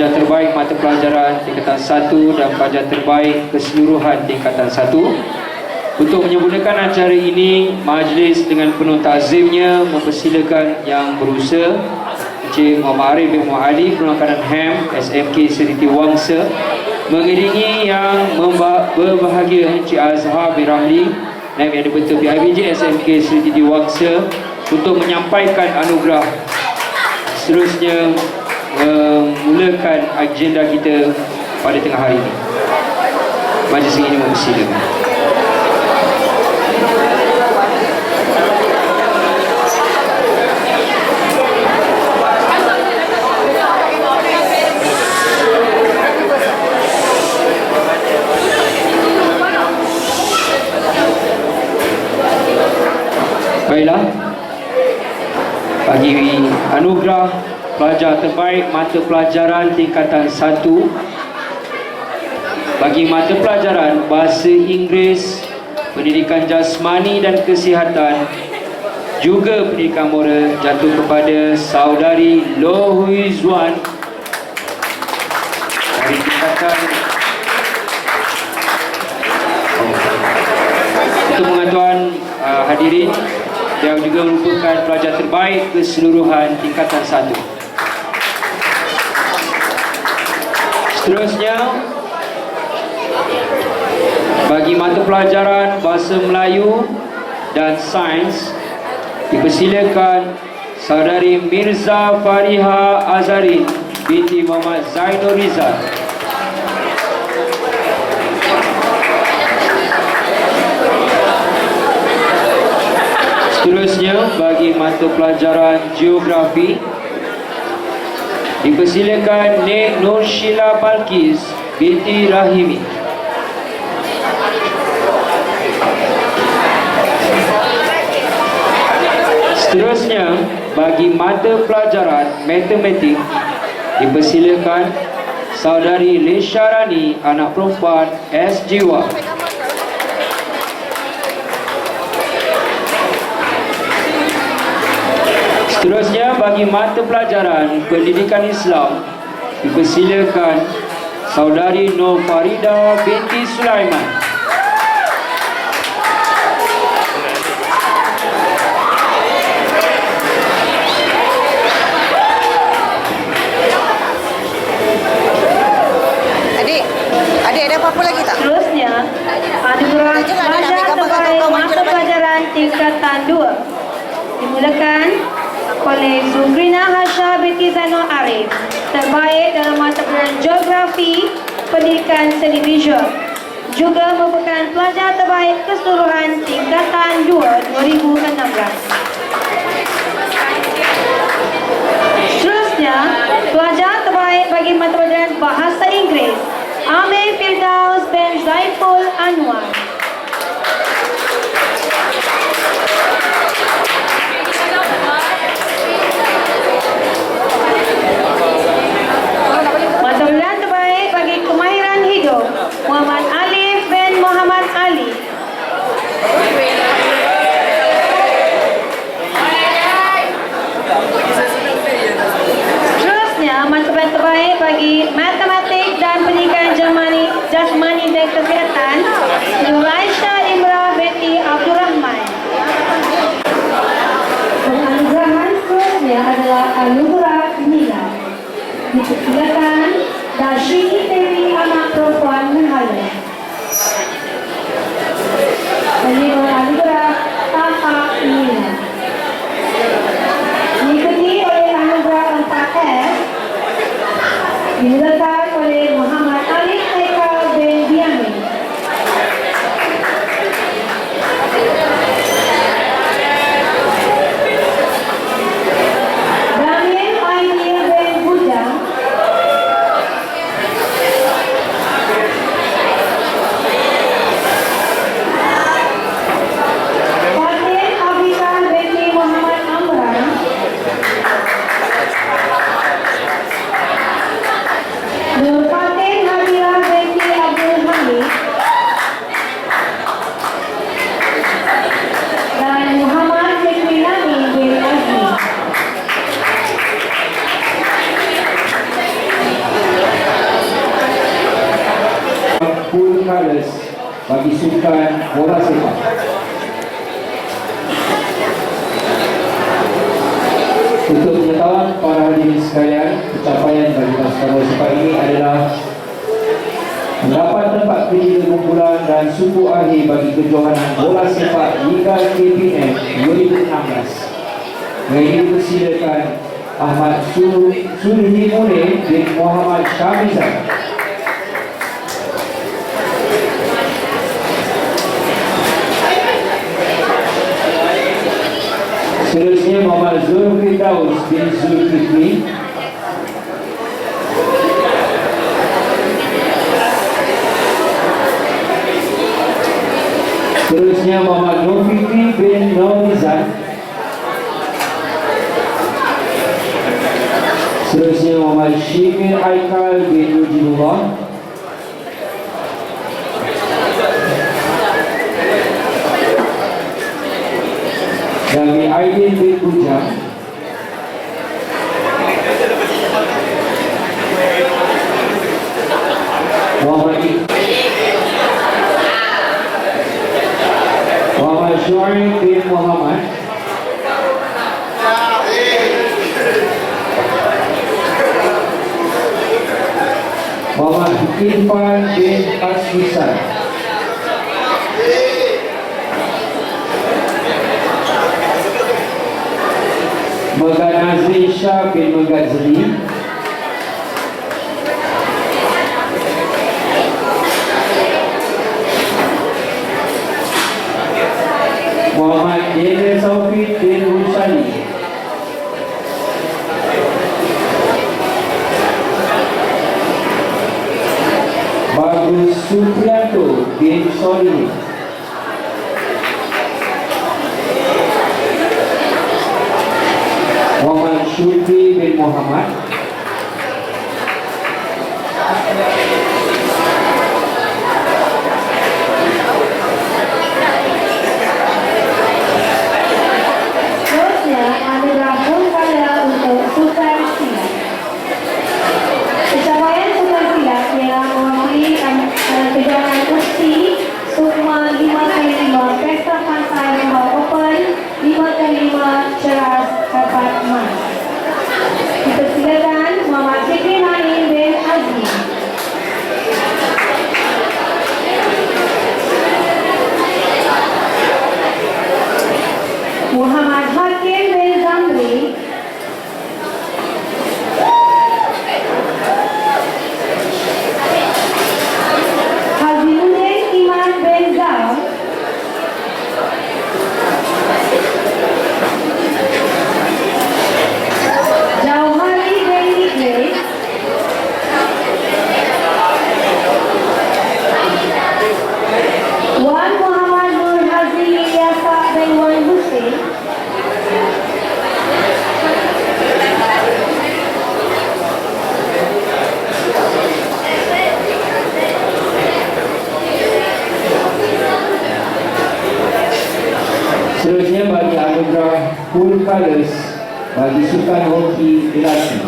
pelajar terbaik mata pelajaran tingkatan 1 dan pelajar terbaik keseluruhan tingkatan 1. Untuk menyempurnakan acara ini, majlis dengan penuh takzimnya mempersilakan yang berusaha Encik Muhammad Arif bin Muhammad Ali Perangkanan HAM SMK Seriti Wangsa mengiringi yang berbahagia Encik Azhar bin Ramli Naib yang dibentuk PIBJ SMK Seriti Wangsa untuk menyampaikan anugerah seterusnya memulakan agenda kita pada tengah hari ini. Majlis ini mempersilakan. Baiklah. Bagi anugerah pelajar terbaik mata pelajaran tingkatan 1 bagi mata pelajaran Bahasa Inggeris, Pendidikan Jasmani dan Kesihatan juga pendidikan moral jatuh kepada saudari Loh Hui Zuan. Dari tingkatan Untuk pengaduan uh, hadirin yang juga merupakan pelajar terbaik keseluruhan tingkatan 1. Seterusnya bagi mata pelajaran Bahasa Melayu dan Sains dipersilakan saudari Mirza Fariha Azarin binti Muhammad Zainul Rizal. Seterusnya bagi mata pelajaran geografi dipersilakan Nek Nur Sheila Balkis binti Rahimi. Seterusnya bagi mata pelajaran matematik dipersilakan saudari Lesharani anak perempuan S Jiwa. Seterusnya bagi mata pelajaran pendidikan Islam dipersilakan saudari Nur Farida binti Sulaiman. Oleh Zugrina Hasha binti Zainul Arif terbaik dalam mata pelajaran geografi pendidikan seni visual juga merupakan pelajar terbaik keseluruhan tingkatan 2 2016 Seterusnya, pelajar terbaik bagi mata pelajaran Bahasa Inggeris, Amir Firdaus bin Zaiful Anwar. Mata pelajaran terbaik bagi kemahiran hidup, Muhammad Alif bin Muhammad Ali. Seterusnya, mata pelajaran terbaik Sukan Bola Sepak. Untuk pengetahuan para hadirin sekalian, pencapaian bagi pasukan bola sepak ini adalah mendapat tempat pilih kumpulan dan suku akhir bagi kejohanan bola sepak Liga KPM 2016. Yang ini dipersilakan Ahmad Sul Sulhi Mune bin Muhammad Syamizan. Seterusnya Muhammad Zulfi Daus bin Zulkifli Seterusnya Muhammad Nofifi bin Nolizan Seterusnya Muhammad Syikir Haikal bin Mujibullah Dami Aidin bin Bujang Muhammad Ik- Muhammad Syuaib bin Muhammad Muhammad Irfan bin Asmisan Nazri Shah bin Zli Muhammad Daniel Taufik bin Rusali Bagus Supriyanto bin Solih Muhammad Syukri bin Muhammad Seterusnya adalah Bungkala untuk Sukan Silat. Pencapaian Sukan Silat yang mewakili an- uh, kejohanan kursi Sukma 5x5 Pesta Pantai Rumah Open 5x5 Ceras Dapat Emas. Dipersilakan Muhammad Fikri Naim bin Azmi. Muhammad Hakim bin Zamri Hazimuddin Iman bin Zam Jauhari bin Idris Wan Muhammad Nur Hazi Ilyasa bin Wan Hussein Seterusnya bagi anugerah Full Colors bagi Sukan Hoki Lelaki.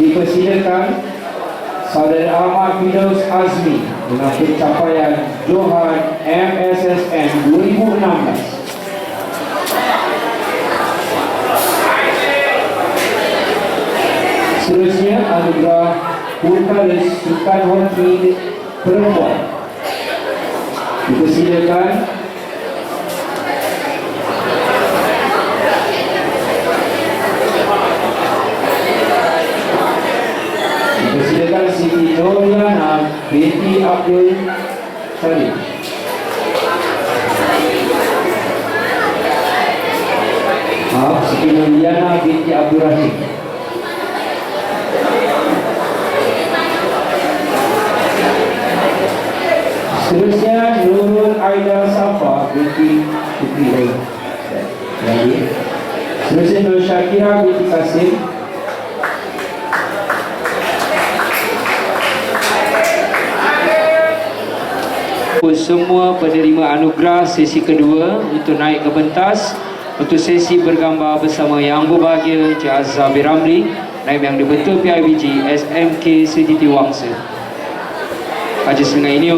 Dipersilakan Saudara Ahmad Fidaus Azmi dengan pencapaian Johan MSSN 2016. Seterusnya Full Colors Sukan Hoki Perempuan. Dipersilakan Siti Noriana binti Abdul Rahim. Seterusnya Nurul Aida Safa binti Syukri Lagi. Seterusnya Nur Syakira binti Kasim. Semua penerima anugerah sesi kedua untuk naik ke pentas untuk sesi bergambar bersama yang berbahagia Encik Azhar bin Ramli Naib yang dibentuk PIBG SMK Siti Wangsa Haji Sengai ini